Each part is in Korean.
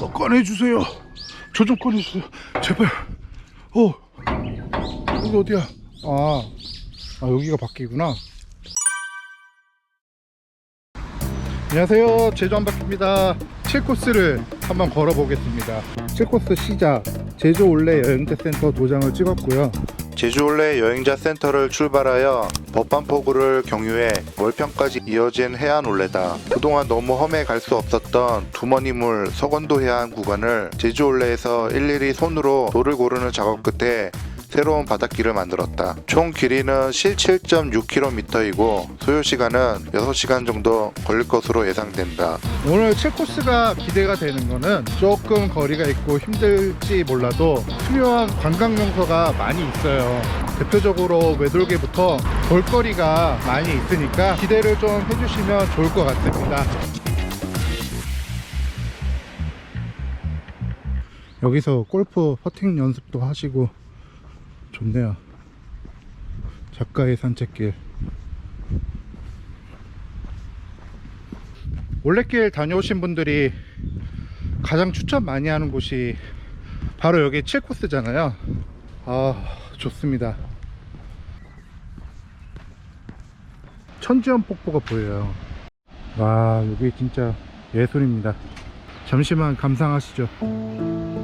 어, 꺼내주세요. 저 좀 꺼내주세요. 제발. 어, 여기 어디야? 아, 아 여기가 바뀌구나. 안녕하세요. 제주 한바퀴입니다. 7코스를 한번 걸어보겠습니다. 7코스 시작. 제주 올레 여행자 센터 도장을 찍었고요. 제주올레 여행자 센터를 출발하여 법반포구를 경유해 월평까지 이어진 해안 올레다. 그동안 너무 험해 갈 수 없었던 두머니물 서건도 해안 구간을 제주올레에서 일일이 손으로 돌을 고르는 작업 끝에 새로운 바닷길을 만들었다. 총 길이는 실 7.6km이고 소요 시간은 6시간 정도 걸릴 것으로 예상된다. 오늘 7코스가 기대가 되는 거는 조금 거리가 있고 힘들지 몰라도 투명한 관광 명소가 많이 있어요. 대표적으로 외돌개부터 볼거리가 많이 있으니까 기대를 좀 해주시면 좋을 것 같습니다. 여기서 골프 퍼팅 연습도 하시고 좋네요. 작가의 산책길. 올레길 다녀오신 분들이 가장 추천 많이 하는 곳이 바로 여기 7코스잖아요. 아, 좋습니다. 천지연 폭포가 보여요. 와, 여기 진짜 예술입니다. 잠시만 감상하시죠.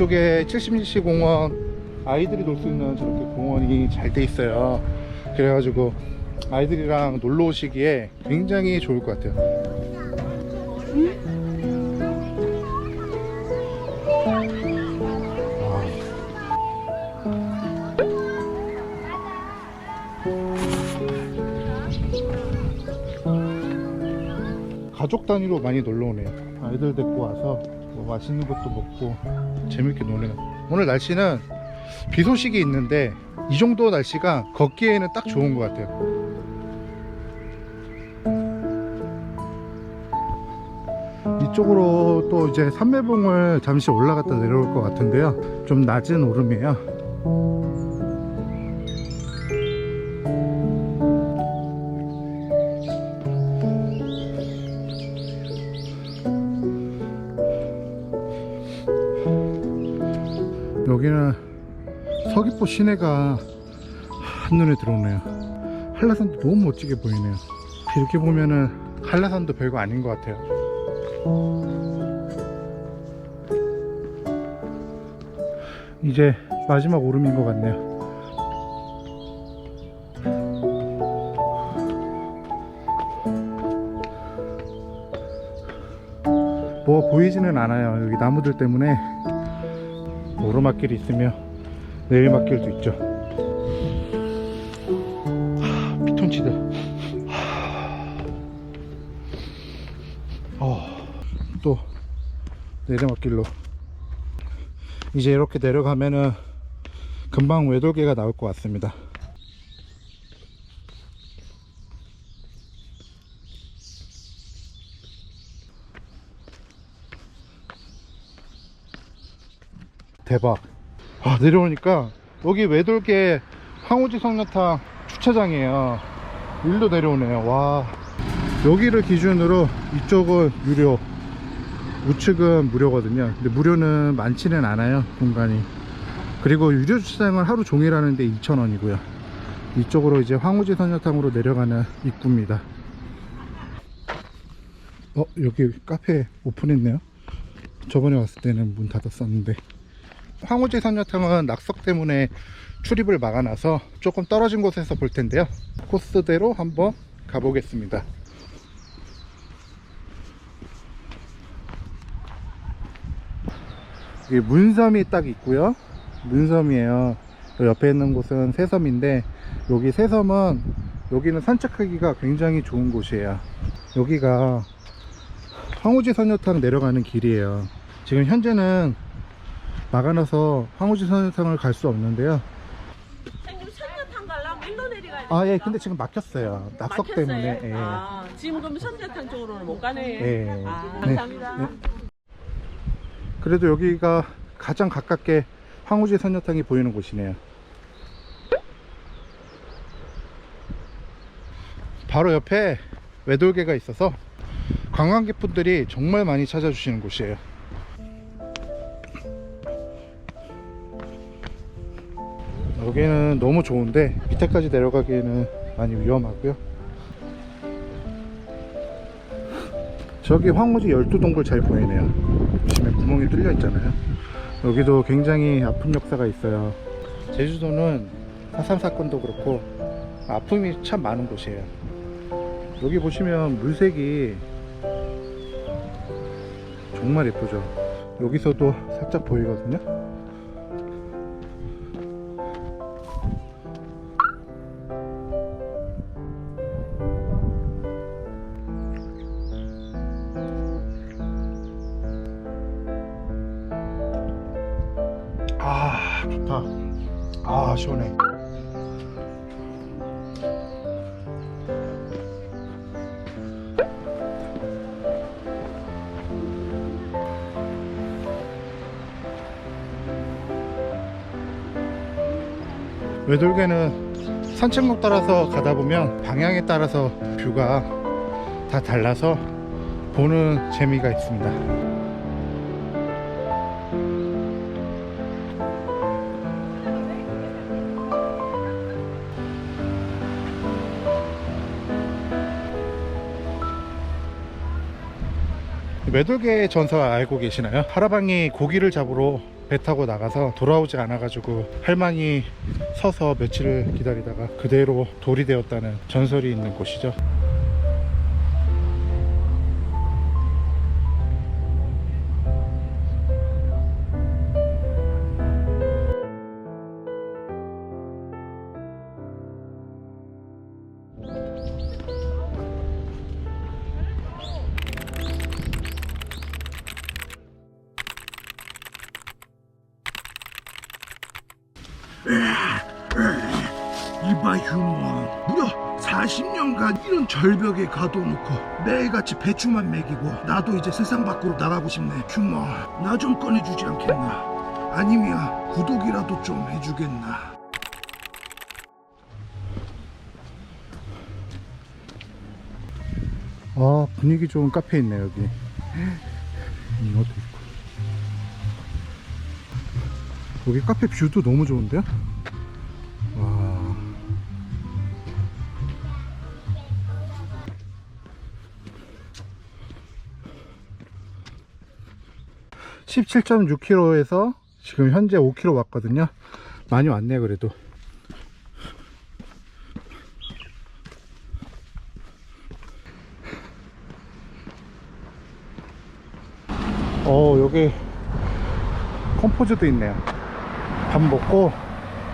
이쪽에 70cc 공원 아이들이 놀 수 있는 저렇게 공원이 잘 돼 있어요. 그래가지고 아이들이랑 놀러 오시기에 굉장히 좋을 것 같아요. 가족 단위로 많이 놀러 오네요. 아이들 데리고 와서 뭐 맛있는 것도 먹고 재밌게 노네요. 오늘 날씨는 비 소식이 있는데 이 정도 날씨가 걷기에는 딱 좋은 것 같아요. 이쪽으로 또 이제 삼매봉을 잠시 올라갔다 내려올 것 같은데요. 좀 낮은 오름이에요. 여기는 서귀포 시내가 한눈에 들어오네요. 한라산도 너무 멋지게 보이네요. 이렇게 보면은 한라산도 별거 아닌 것 같아요. 이제 마지막 오름인 것 같네요. 뭐 보이지는 않아요. 여기 나무들 때문에 오르막길이 있으며 내리막길도 있죠. 하, 피톤치드. 하. 어, 또 내리막길로 이제 이렇게 내려가면은 금방 외돌개가 나올 것 같습니다. 대박. 아, 내려오니까 여기 외돌개 황우지 성녀탕 주차장이에요. 일로 내려오네요. 와. 여기를 기준으로 이쪽은 유료. 우측은 무료거든요. 근데 무료는 많지는 않아요. 공간이. 그리고 유료 주차장은 하루 종일 하는데 2,000원이고요. 이쪽으로 이제 황우지 선녀탕으로 내려가는 입구입니다. 어, 여기 카페 오픈했네요. 저번에 왔을 때는 문 닫았었는데. 황우지 선녀탕은 낙석 때문에 출입을 막아놔서 조금 떨어진 곳에서 볼 텐데요. 코스대로 한번 가보겠습니다. 여기 문섬이 딱 있고요. 문섬이에요. 그 옆에 있는 곳은 새섬인데 여기 새섬은 여기는 산책하기가 굉장히 좋은 곳이에요. 여기가 황우지 선녀탕 내려가는 길이에요. 지금 현재는 막아놔서 황우지 선녀탕을 갈 수 없는데요. 형님 선녀탕 가려면 일로 내려가야 돼. 아, 예, 근데 지금 막혔어요. 낙석 막혔어요? 때문에. 예. 아, 지금 그럼 선녀탕 쪽으로는 못 가네. 예. 아, 네. 감사합니다. 네. 그래도 여기가 가장 가깝게 황우지 선녀탕이 보이는 곳이네요. 바로 옆에 외돌개가 있어서 관광객분들이 정말 많이 찾아주시는 곳이에요. 여기는 너무 좋은데 밑에까지 내려가기에는 많이 위험하고요. 저기 황무지 12동굴 잘 보이네요. 보시면 구멍이 뚫려 있잖아요. 여기도 굉장히 아픈 역사가 있어요. 제주도는 사상 사건도 그렇고 아픔이 참 많은 곳이에요. 여기 보시면 물색이 정말 예쁘죠. 여기서도 살짝 보이거든요. 아 시원해. 외돌개는 산책로 따라서 가다 보면 방향에 따라서 뷰가 다 달라서 보는 재미가 있습니다. 매돌개 전설 알고 계시나요? 하라방이 고기를 잡으러 배 타고 나가서 돌아오지 않아가지고 할머니 서서 며칠을 기다리다가 그대로 돌이 되었다는 전설이 있는 곳이죠. 절벽에 가둬놓고 매일같이 배추만 먹이고 나도 이제 세상 밖으로 나가고 싶네 휴먼 나좀 꺼내주지 않겠나 아니면 구독이라도 좀 해주겠나 아 분위기 좋은 카페 있네 여기. 이것도 있고. 여기 카페 뷰도 너무 좋은데요? (17.6km에서) 지금 현재 (5km) 왔거든요. 많이 왔네 그래도. 어 여기 컴포즈도 있네요. 밥 먹고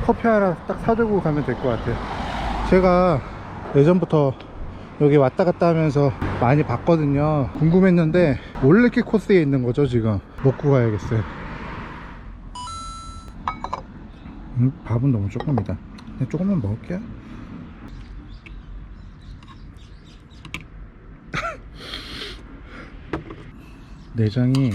커피 하나 딱 사들고 가면 될 것 같아요. 제가 예전부터 여기 왔다 갔다 하면서 많이 봤거든요 궁금했는데 올레길 코스에 있는 거죠 지금 먹고 가야겠어요 음, 밥은 너무 조금이다 그냥 조금만 먹을게요 내장이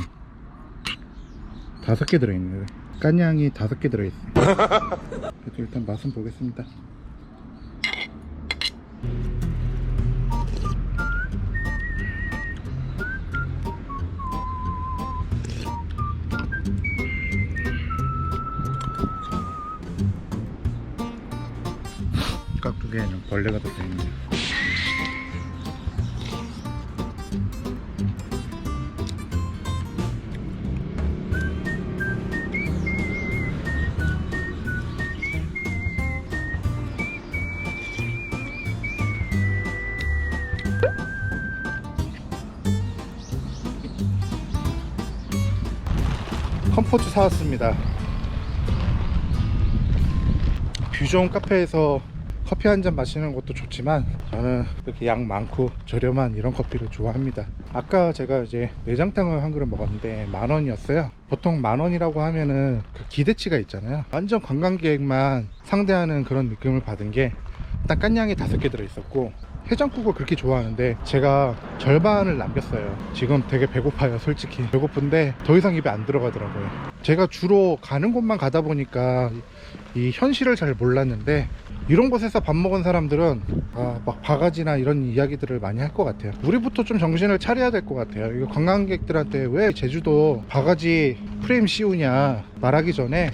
다섯 개 들어있네요. 깐양이 다섯 개 들어있어요. 그래도 일단 맛은 보겠습니다. 벌레가 들어있네요. 컴포트 사왔습니다. 뷰 좋은 카페에서 커피 한 잔 마시는 것도 좋지만 저는 이렇게 양 많고 저렴한 이런 커피를 좋아합니다. 아까 제가 이제 내장탕을 한 그릇 먹었는데 만 원이었어요. 보통 만 원이라고 하면은 그 기대치가 있잖아요. 완전 관광객만 상대하는 그런 느낌을 받은 게 일단 깐양이 다섯 개 들어있었고 해장국을 그렇게 좋아하는데 제가 절반을 남겼어요. 지금 되게 배고파요, 솔직히. 배고픈데 더 이상 입에 안 들어가더라고요. 제가 주로 가는 곳만 가다 보니까 이 현실을 잘 몰랐는데 이런 곳에서 밥 먹은 사람들은 아, 막 바가지나 이런 이야기들을 많이 할 것 같아요. 우리부터 좀 정신을 차려야 될 것 같아요. 이거 관광객들한테 왜 제주도 바가지 프레임 씌우냐 말하기 전에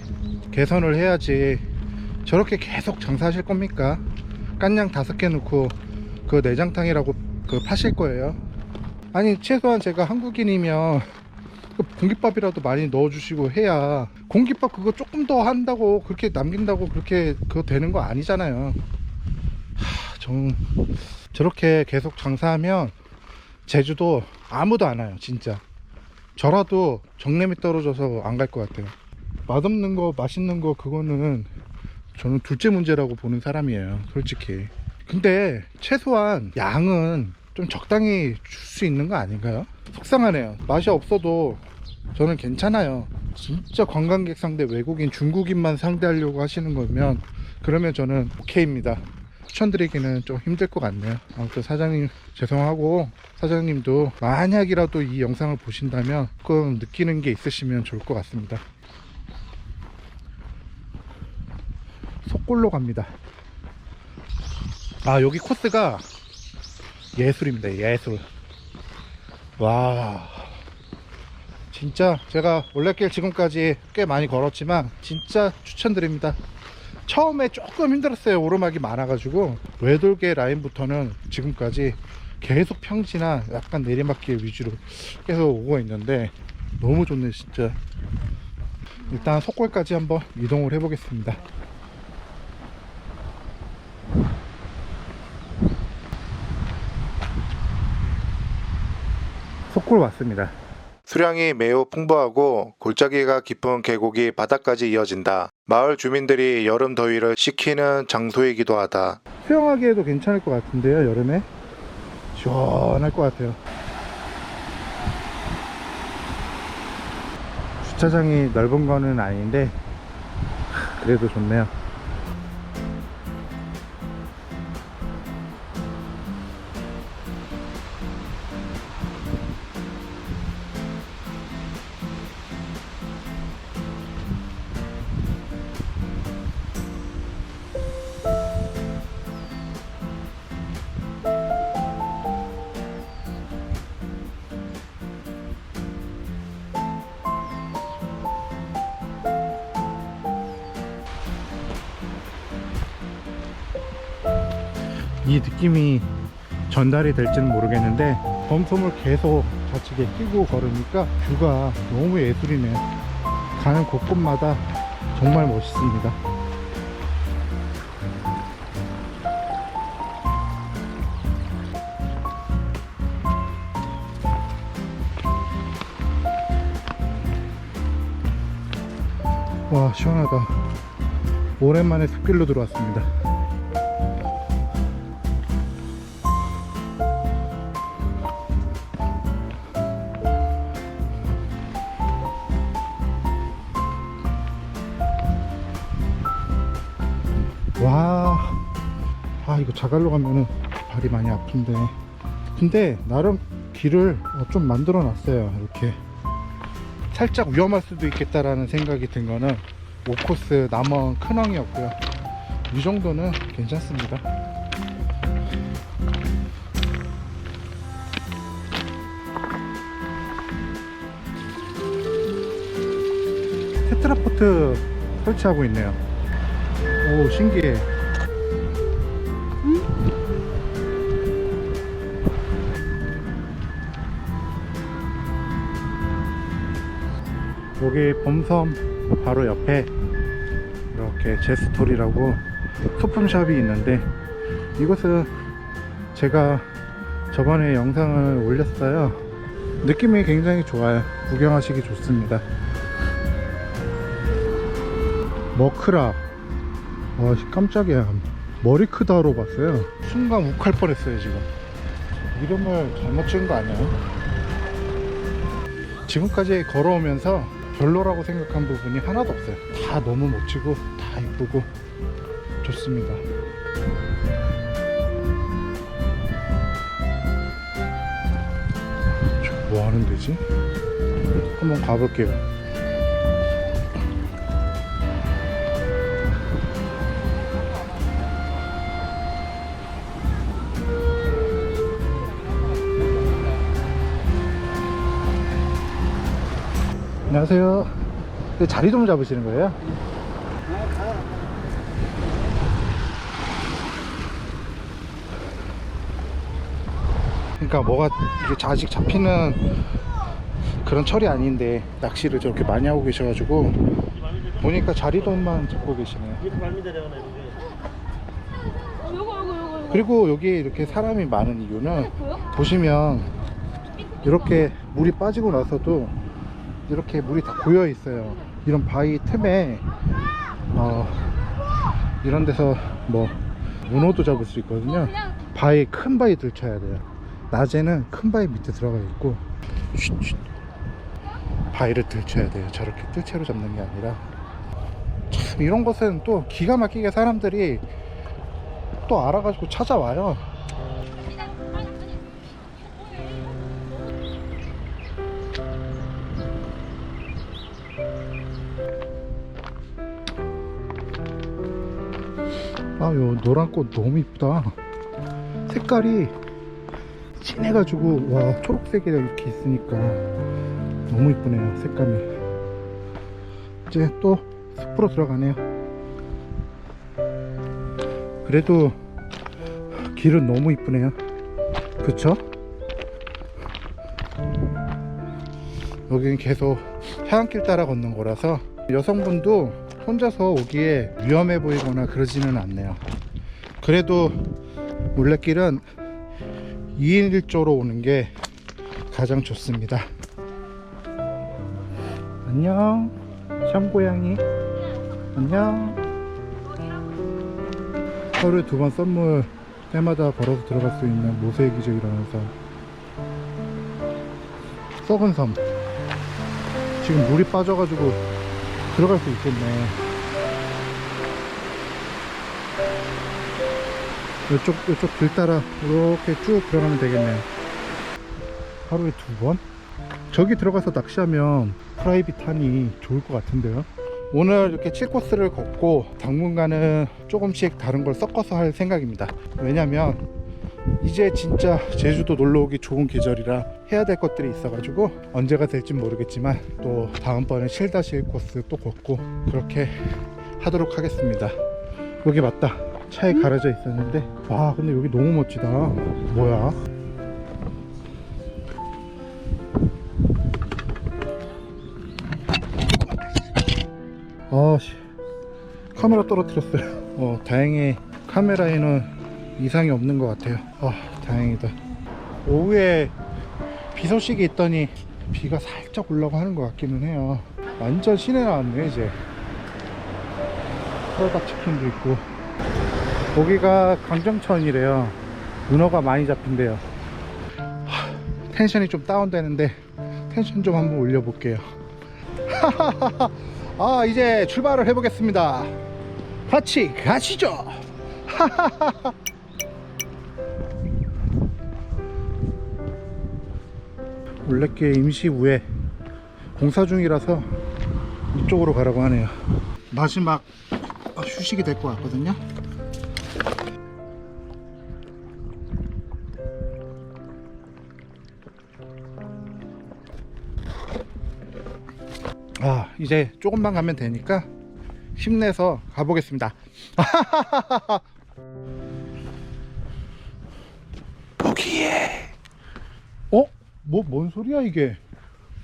개선을 해야지 저렇게 계속 장사하실 겁니까? 깐냥 다섯 개 넣고 그 내장탕이라고 그 파실 거예요. 아니 최소한 제가 한국인이면 그 공깃밥이라도 많이 넣어주시고 해야 공깃밥 그거 조금 더 한다고 그렇게 남긴다고 그렇게 그거 되는 거 아니잖아요. 하, 저는 저렇게 계속 장사하면 제주도 아무도 안 와요 진짜. 저라도 정냄이 떨어져서 안 갈 것 같아요. 맛없는 거 맛있는 거 그거는 저는 둘째 문제라고 보는 사람이에요 솔직히. 근데 최소한 양은 좀 적당히 줄 수 있는 거 아닌가요? 속상하네요. 맛이 없어도 저는 괜찮아요. 진짜 관광객 상대 외국인, 중국인만 상대하려고 하시는 거면 그러면 저는 오케이입니다. 추천드리기는 좀 힘들 것 같네요. 아무튼 사장님 죄송하고 사장님도 만약이라도 이 영상을 보신다면 조금 느끼는 게 있으시면 좋을 것 같습니다. 속골로 갑니다. 아 여기 코스가 예술입니다 예술. 와. 진짜 제가 올레길 지금까지 꽤 많이 걸었지만 진짜 추천드립니다. 처음에 조금 힘들었어요 오르막이 많아가지고. 외돌개 라인부터는 지금까지 계속 평지나 약간 내리막길 위주로 계속 오고 있는데 너무 좋네 진짜. 일단 속골까지 한번 이동을 해 보겠습니다 속골 왔습니다 수량이 매우 풍부하고 골짜기가 깊은 계곡이 바다까지 이어진다. 마을 주민들이 여름 더위를 식히는 장소이기도 하다. 수영하기에도 괜찮을 것 같은데요 여름에 시원할 것 같아요 주차장이 넓은 거는 아닌데 하, 그래도 좋네요 이 느낌이 전달이 될지는 모르겠는데 범섬을 계속 좌측에 끼고 걸으니까 뷰가 너무 예술이네요 가는 곳곳마다 정말 멋있습니다. 와 시원하다. 오랜만에 숲길로 들어왔습니다 자갈로 가면은 발이 많이 아픈데. 근데 나름 길을 어, 좀 만들어 놨어요. 이렇게 살짝 위험할 수도 있겠다라는 생각이 든 거는 오코스 남원 큰왕이었고요. 이 정도는 괜찮습니다. 테트라포트 설치하고 있네요. 오 신기해 여기 범섬 바로 옆에 이렇게 제스토리라고 소품샵이 있는데 이곳은 제가 저번에 영상을 올렸어요. 느낌이 굉장히 좋아요. 구경하시기 좋습니다. 머크라. 와 씨, 깜짝이야. 머리 크다로 봤어요. 순간 욱할 뻔했어요 지금. 이름을 잘못 지은 거 아니에요? 지금까지 걸어오면서 별로라고 생각한 부분이 하나도 없어요. 다 너무 멋지고 다 이쁘고 좋습니다. 저뭐 하는 데지? 한번 가볼게요 안녕하세요. 자리 좀 잡으시는 거예요? 그러니까 뭐가 이게 아직 잡히는 그런 철이 아닌데 낚시를 저렇게 많이 하고 계셔가지고 보니까 자리돈만 잡고 계시네요. 그리고 여기 이렇게 사람이 많은 이유는 보시면 이렇게 물이 빠지고 나서도 이렇게 물이 다 고여 있어요. 이런 바위 틈에 어, 이런 데서 뭐 문어도 잡을 수 있거든요. 바위 큰 바위 들쳐야 돼요. 낮에는 큰 바위 밑에 들어가 있고. 바위를 들쳐야 돼요. 저렇게 뜰채로 잡는 게 아니라 참 이런 것은 또 기가 막히게 사람들이 또 알아가지고 찾아와요. 아, 요 노란 꽃 너무 이쁘다. 색깔이 진해가지고, 와, 초록색이 이렇게 있으니까 너무 이쁘네요, 색감이. 이제 또 숲으로 들어가네요. 그래도 길은 너무 이쁘네요. 그쵸? 여기는 계속 해안길 따라 걷는 거라서 여성분도 혼자서 오기에 위험해 보이거나 그러지는 않네요. 그래도 물레길은 2인 1조로 오는 게 가장 좋습니다. 안녕, 샴고양이. 안녕. 하루에 두 번 썸물 때마다 걸어서 들어갈 수 있는 모세의 기적이라면서 썩은 섬 지금 물이 빠져가지고 들어갈 수 있겠네 이쪽 이쪽 길 따라 이렇게 쭉 들어가면 되겠네요. 하루에 두 번? 저기 들어가서 낚시하면 프라이빗하니 좋을 것 같은데요. 오늘 이렇게 7코스를 걷고 당분간은 조금씩 다른 걸 섞어서 할 생각입니다. 왜냐면 이제 진짜 제주도 놀러 오기 좋은 계절이라 해야 될 것들이 있어가지고 언제가 될지 모르겠지만 또 다음번에 7-1 코스 또 걷고 그렇게 하도록 하겠습니다. 여기 맞다 차에 가려져 있었는데 와 근데 여기 너무 멋지다. 뭐야? 아씨 카메라 떨어뜨렸어요. 어 다행히 카메라에는 이상이 없는 것 같아요. 아 다행이다. 오후에 비 소식이 있더니 비가 살짝 올라고 하는 것 같기는 해요. 완전 시내 나왔네 이제. 프로닭 치킨도 있고 거기가 강정천이래요. 문어가 많이 잡힌대요. 하, 텐션이 좀 다운되는데 텐션 좀 한번 올려볼게요. 아 이제 출발을 해보겠습니다. 같이 가시죠. 올레길 임시 우회 공사 중이라서 이쪽으로 가라고 하네요. 마지막 휴식이 될 것 같거든요 이제 조금만 가면 되니까 힘내서 가보겠습니다. 포기해. 어? 뭐 뭔 소리야 이게?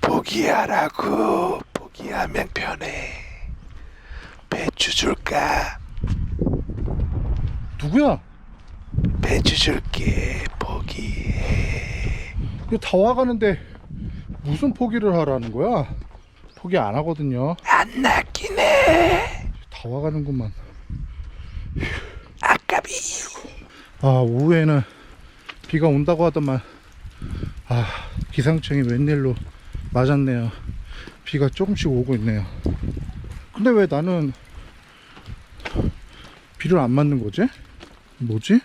포기하라고. 포기하면 편해. 배추 줄까? 누구야? 배추 줄게. 포기해. 이거 다 와가는데 무슨 포기를 하라는 거야? 포기 안 하거든요. 안 낚이네. 해다 와가는구만. 아까비 아 오후에는 비가 온다고 하더만. 아 기상청이 웬일로 맞았네요. 비가 조금씩 오고 있네요. 근데 왜 나는 비를 안 맞는 거지? 뭐지?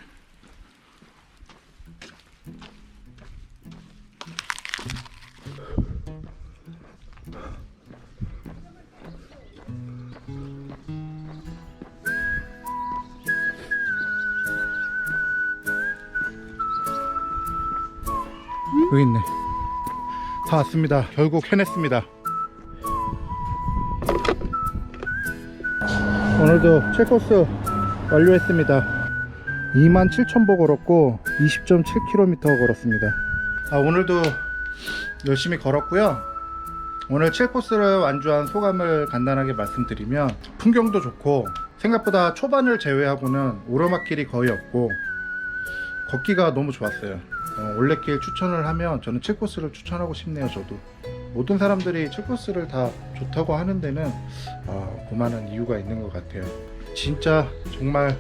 여기 있네. 다 왔습니다. 결국 해냈습니다. 오늘도 체코스 완료했습니다. 27,000보 걸었고 20.7km 걸었습니다. 아, 오늘도 열심히 걸었고요. 오늘 7코스를 완주한 소감을 간단하게 말씀드리면 풍경도 좋고 생각보다 초반을 제외하고는 오르막길이 거의 없고 걷기가 너무 좋았어요. 어, 올레길 추천을 하면 저는 7코스를 추천하고 싶네요 저도. 모든 사람들이 7코스를 다 좋다고 하는 데는 아, 그만한 이유가 있는 것 같아요. 진짜 정말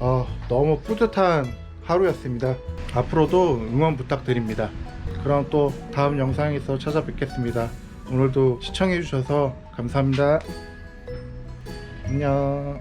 아, 너무 뿌듯한 하루였습니다. 앞으로도 응원 부탁드립니다. 그럼 또 다음 영상에서 찾아뵙겠습니다. 오늘도 시청해 주셔서 감사합니다. 안녕